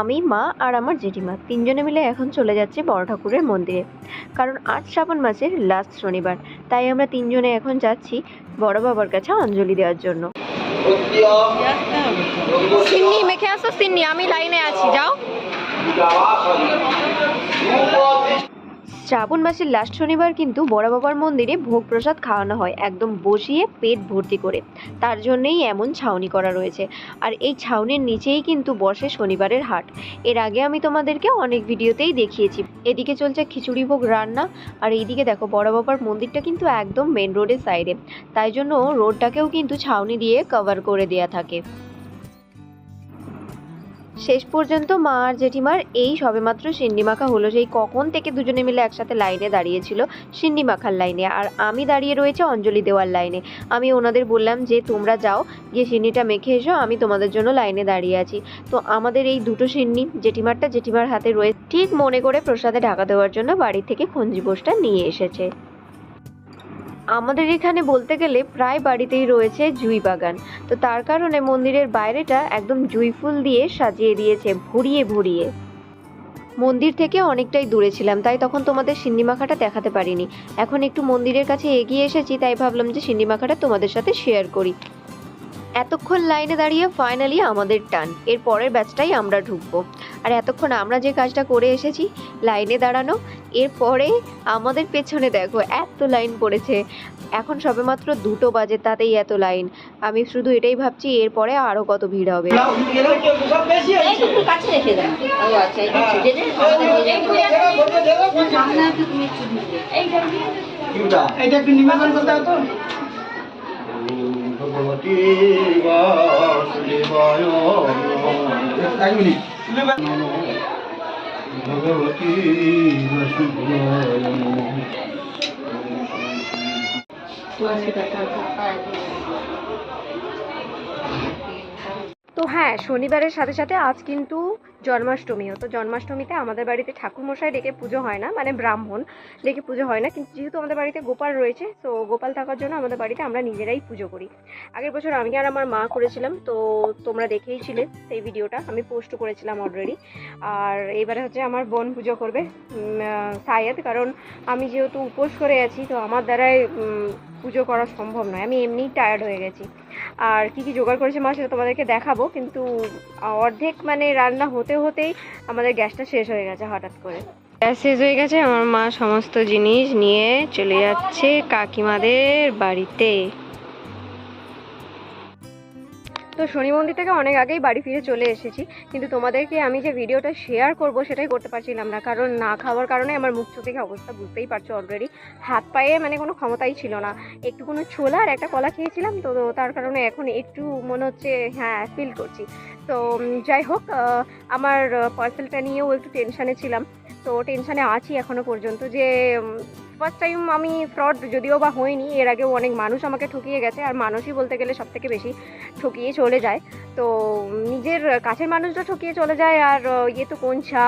আমি, মা আর আমার জেঠিমা তিনজনে মিলে এখন চলে যাচ্ছি বড় ঠাকুরের মন্দিরে। কারণ আট শ্রাবণ মাসের লাস্ট শনিবার, তাই আমরা তিনজনে এখন যাচ্ছি বড় বাবার কাছে অঞ্জলি দেওয়ার জন্য। সিন্নি, মেখে আসো সিন্নি, আমি লাইনে আছি, যাও। শ্রাবণ মাসের লাস্ট শনিবার কিন্তু বড় বাবার মন্দিরে ভোগ প্রসাদ খাওয়ানো হয়, একদম বসিয়ে পেট ভর্তি করে। তার জন্যেই এমন ছাউনি করা রয়েছে। আর এই ছাউনির নিচেই কিন্তু বসে শনিবারের হাট। এর আগে আমি তোমাদেরকে অনেক ভিডিওতেই দেখিয়েছি। এদিকে চলছে খিচুড়ি ভোগ রান্না, আর এইদিকে দেখো বড় বাবার মন্দিরটা কিন্তু একদম মেন রোডের সাইডে তাই জন্য রোডটাকেও কিন্তু ছাউনি দিয়ে কভার করে দেয়া থাকে। শেষ পর্যন্ত মা আর জেঠিমার এই সবেমাত্র সিন্নি মাখা হলো। সেই কখন থেকে দুজনে মিলে একসাথে লাইনে দাঁড়িয়েছিল সিন্নি মাখার লাইনে। আর আমি দাঁড়িয়ে রয়েছে অঞ্জলি দেওয়ার লাইনে। আমি ওনাদের বললাম যে, তোমরা যাও, গিয়ে সিন্নিটা মেখে এসো, আমি তোমাদের জন্য লাইনে দাঁড়িয়ে আছি। তো আমাদের এই দুটো সিন্নি জেঠিমারটা জেঠিমার হাতে রয়েছে ঠিক মনে করে প্রসাদে ঢাকা দেওয়ার জন্য বাড়ি থেকে খঞ্জি বোসটা নিয়ে এসেছে। আমাদের এখানে বলতে গেলে প্রায় বাড়িতেই রয়েছে জুই বাগান। তো তার কারণে মন্দিরের বাইরেটা একদম জুই ফুল দিয়ে সাজিয়ে দিয়েছে, ভরিয়ে ভরিয়ে। মন্দির থেকে অনেকটাই দূরে ছিলাম, তাই তখন তোমাদের সিন্ডিমাখাটা দেখাতে পারিনি। এখন একটু মন্দিরের কাছে এগিয়ে এসেছি, তাই ভাবলাম যে সিন্ডিমাখাটা তোমাদের সাথে শেয়ার করি। এতক্ষণ লাইনে দাঁড়িয়ে ফাইনালি আমাদের টান এর পরের ব্যাচটাই আমরা ঢুকবো। আর এতক্ষণ আমরা যে কাজটা করে এসেছি লাইনে দাঁড়ানো এরপরে আমাদের পেছনে দেখো এত লাইন পড়েছে। এখন সবেমাত্র দুটো বাজে তাতেই এত লাইন আমি শুধু এটাই ভাবছি এরপরে আরও কত ভিড় হবে। একটু কাছে রেখে দাও। ও আচ্ছা হয়ে। সামনে একটু নিবেদন করতে হতো তো হ্যাঁ শনিবারের সাথে সাথে আজ কিন্তু জন্মাষ্টমীও তো জন্মাষ্টমীতে আমাদের বাড়িতে ঠাকুরমশাই ডেকে পুজো হয় না মানে ব্রাহ্মণ ডেকে পুজো হয় না, কিন্তু যেহেতু আমাদের বাড়িতে গোপাল রয়েছে, তো গোপাল থাকার জন্য আমাদের বাড়িতে আমরা নিজেরাই পুজো করি। আগের বছর আমি আর আমার মা করেছিলাম, তো তোমরা দেখেইছিলে সেই ভিডিওটা, আমি পোস্ট করেছিলাম অলরেডি আর এবারে হচ্ছে আমার বোন পুজো করবে সায়েদ কারণ আমি যেহেতু উপোস করে আছি, তো আমার দ্বারাই পুজো করা সম্ভব নয়, আমি এমনিই টায়ার্ড হয়ে গেছি। আর কি কি জোগাড় করেছে মা সেটা তোমাদেরকে দেখাবো, কিন্তু অর্ধেক মানে রান্না হতে হতেই আমাদের গ্যাসটা শেষ হয়ে গেছে হঠাৎ করে। গ্যাস শেষ হয়ে গেছে, আমার মা সমস্ত জিনিস নিয়ে চলে যাচ্ছে কাকিমাদের বাড়িতে। তো শনি মন্দির থেকে অনেক আগেই বাড়ি ফিরে চলে এসেছি, কিন্তু তোমাদেরকে আমি যে ভিডিওটা শেয়ার করব সেটাই করতে পারছিলাম না, কারণ না খাওয়ার কারণে আমার মুখ চোখে অবস্থা বুঝতেই পারছ অলরেডি হাত পায়ে মানে কোনো ক্ষমতাই ছিল না। একটু কোনো ছোলা আর একটা কলা খেয়েছিলাম, তো তার কারণে এখন একটু মনে হচ্ছে হ্যাঁ ফিল করছি। তো যাই হোক আমার পার্সেলটা নিয়েও একটু টেনশানে ছিলাম। তো টেনশানে আছি এখনও পর্যন্ত যে ফার্স্ট টাইম আমি ফ্রড যদিও বা হয়নি এর আগেও অনেক মানুষ আমাকে ঠকিয়ে গেছে, আর মানুষই বলতে গেলে সব থেকে বেশি ঠকিয়ে চলে যায়। তো নিজের কাছের মানুষরা ঠকিয়ে চলে যায়, আর ইয়ে তো কোন ছা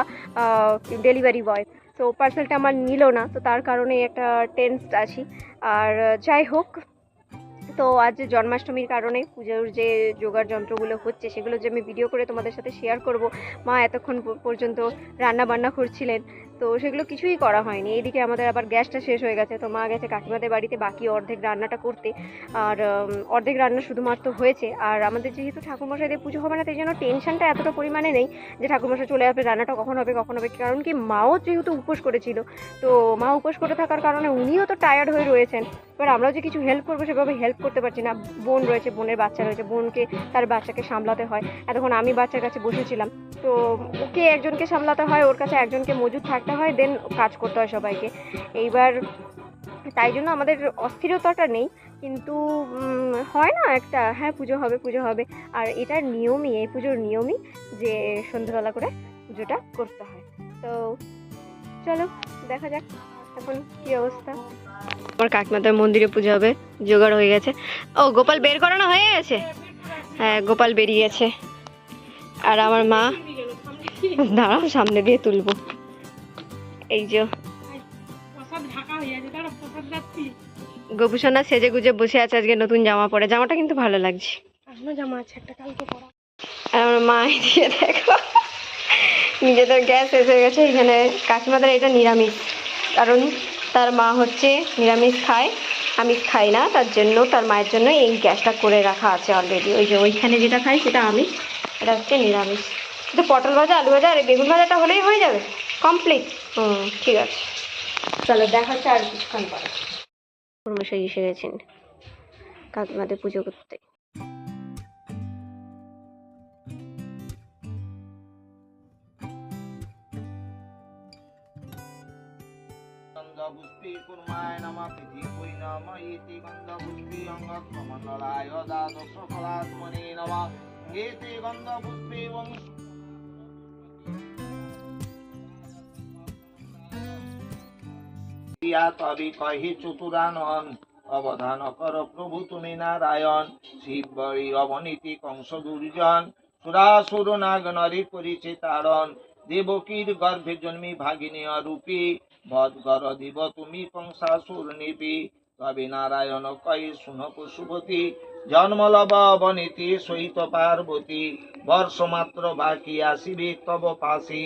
ডেলিভারি বয় তো পার্সেলটা আমার নিল না, তো তার কারণে একটা টেন্স আছি। আর, যাই হোক, তো আজ জন্মাষ্টমীর কারণে পুজোর যে জোগাড় যন্ত্রগুলো হচ্ছে, সেগুলো যে আমি ভিডিও করে তোমাদের সাথে শেয়ার করব, মা এতক্ষণ পর্যন্ত রান্না বান্না করছিলেন। তো সেগুলো কিছুই করা হয়নি। এদিকে আমাদের আবার গ্যাসটা শেষ হয়ে গেছে, তো মা গেছে কাকিমাদের বাড়িতে বাকি অর্ধেক রান্নাটা করতে। আর অর্ধেক রান্না শুধুমাত্র হয়েছে। আর আমাদের যেহেতু ঠাকুরমশাইদের পুজো হবে না, তাই জন্য টেনশনটা এতটা পরিমাণে নেই যে ঠাকুরমশাই চলে আসবে, রান্নাটা কখন হবে কখন হবে। কারণ কি, মাও যেহেতু উপোস করেছিল, তো মা উপোস করে থাকার কারণে উনিও তো টায়ার্ড হয়ে রয়েছেন। এবার আমরাও যে কিছু হেল্প করব, সেভাবে হেল্প করতে পারছি না। বোন রয়েছে, বোনের বাচ্চা রয়েছে, বোনকে, তার বাচ্চাকে সামলাতে হয়। এতক্ষণ আমি বাচ্চার কাছে বসেছিলাম। তো ওকে একজনকে সামলাতে হয়, ওর কাছে একজনকে মজুদ থাকতে হয় দেন কাজ করতে হয় সবাইকে। এইবার তাই জন্য আমাদের অস্থিরতাটা নেই, কিন্তু হয় না একটা হ্যাঁ পুজো হবে পুজো হবে। আর এটার নিয়মই, এই পুজোর নিয়মই যে সন্ধ্যাবেলা করে পুজোটা করতে হয়। তো চলো, দেখা যাক এখন কি অবস্থা। আমার কাকিমাতার মন্দিরে পুজো হবে, জোগাড় হয়ে গেছে। ও, গোপাল বের করানো হয়ে গেছে? হ্যাঁ গোপাল বেরিয়েছে। আর আমার মা, দাঁড়াও, সামনে দিয়ে তুলবো। এই যে। গোপুসোনা সেজে গুজে বসে আছে আজকে নতুন জামা পরে। জামাটা কিন্তু ভালো লাগছে। এখনও জামা আছে একটা কালকে পরা আর আমার মা দিয়ে দেখো নিজেদের গ্যাস শেষ হয়ে গেছে এখানে কাকিমাদের এটা নিরামিষ। কারণ তার মা হচ্ছে নিরামিষ খায় আমিষ খাই না তার জন্য তার মায়ের জন্য এই গ্যাসটা করে রাখা আছে অলরেডি ওই যে ওইখানে যেটা খাই সেটা আমি এটা হচ্ছে নিরামিষ। কিন্তু পটল ভাজা আলু ভাজা আর বেগুন ভাজাটা হলেই হয়ে যাবে। কমপ্লিট ঠিক আছে। চলো, দেখা হচ্ছে আর কিছুক্ষণ পরে। পরমেশ্বর এসে গেছেন। কাকিমাদের পুজো করতে। গঙ্গাপুষ্পী কুর্মায় নমঃ। পৃথিবী নমঃ গঙ্গাপুষ্পী অঙ্গমণ্ডলায় ইয়া তবে কহে চতুরানন অবধান কর প্রভু তুমি নারায়ণ। শিব বড়ি অবনীতি কংস দুর্জন, সুরাসুর নাগ নরে করিছে তারণ। দেবকীর গর্ভে জন্মি ভাগিনী অরূপী কর দিব তুমি কংসাসুর নিপি। তবে নারায়ণ কয়ে, শুন পশুপতি, জন্ম লব অবনীতি সহিত পার্বতী। বর্ষ মাত্র বাকি আসিবে তব পাশে।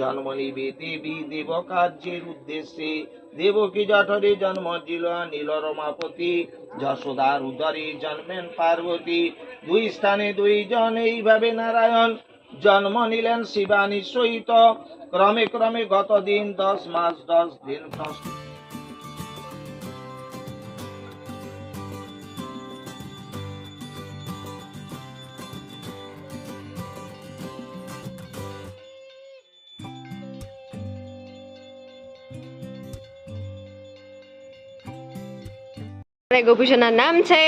জন্ম নিবে দেবী দেব কার্যের উদ্দেশ্যে। দেবকী জঠরে জন্ম দিল নীল রমাপতি যশোদার উদরে জন্মেন পার্বতী। দুই স্থানে দুইজন, এইভাবে নারায়ণ জন্ম নিলেন শিবানী সহিত। ক্রমে ক্রমে গত দিন দশ মাস, দশ দিন গোপুসোনার নামছে।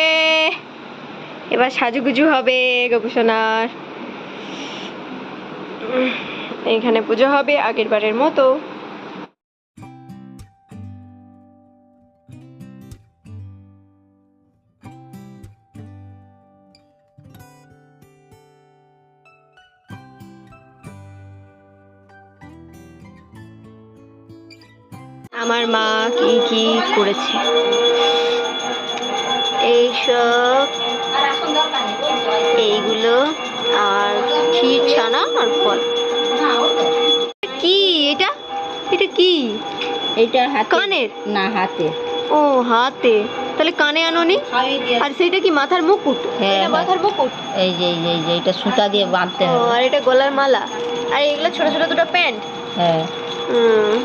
এবার সাজুগুজু হবে গোপুসোনার। এখানে পুজো হবে আগের বারের মতো। আমার মা কি কি করেছে? এইসব। এইগুলো আর ক্ষীর ছানা আর ফল। হ্যাঁ। কি এটা? এটা কি? হাতে। কানের? না হাতে। ও হাতে। তাহলে কানে আনোনি? আর সেটা কি মাথার মুকুট? হ্যাঁ, এটা হ্যাঁ। মাথার মুকুট? এই যে এই যে এটা সুতা দিয়ে বাঁধতে হবে। আর এটা গলার মালা। আর এগুলো ছোট ছোট দুটো প্যান্ট? হ্যাঁ। হুম।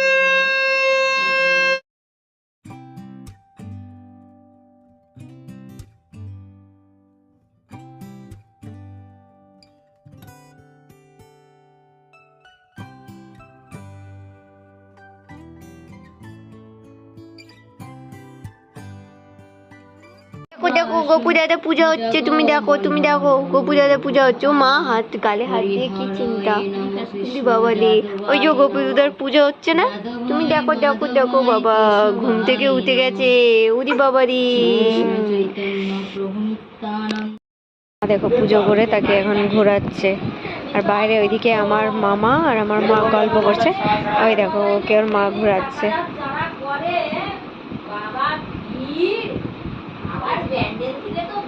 দেখো দেখো গোপু দাদা পূজা হচ্ছে তুমি দেখো তুমি দেখো গোপু দাদা পূজা হচ্ছে মা হাত গালে হাত দিয়ে কি চিন্তা বাবা রে ওই যে গোপু দাদার পূজা হচ্ছে না তুমি দেখো দেখো দেখো বাবা ঘুম থেকে উঠে গেছে উদি বাবা রে দেখো, পুজো করে তাকে এখন ঘোরাচ্ছে। আর বাইরে ওইদিকে আমার মামা আর আমার মা গল্প করছে। ওই দেখো, ওকে ওর মা ঘোরাচ্ছে। বাবা ভিড় আবার ব্যান্ডেল থেকে তো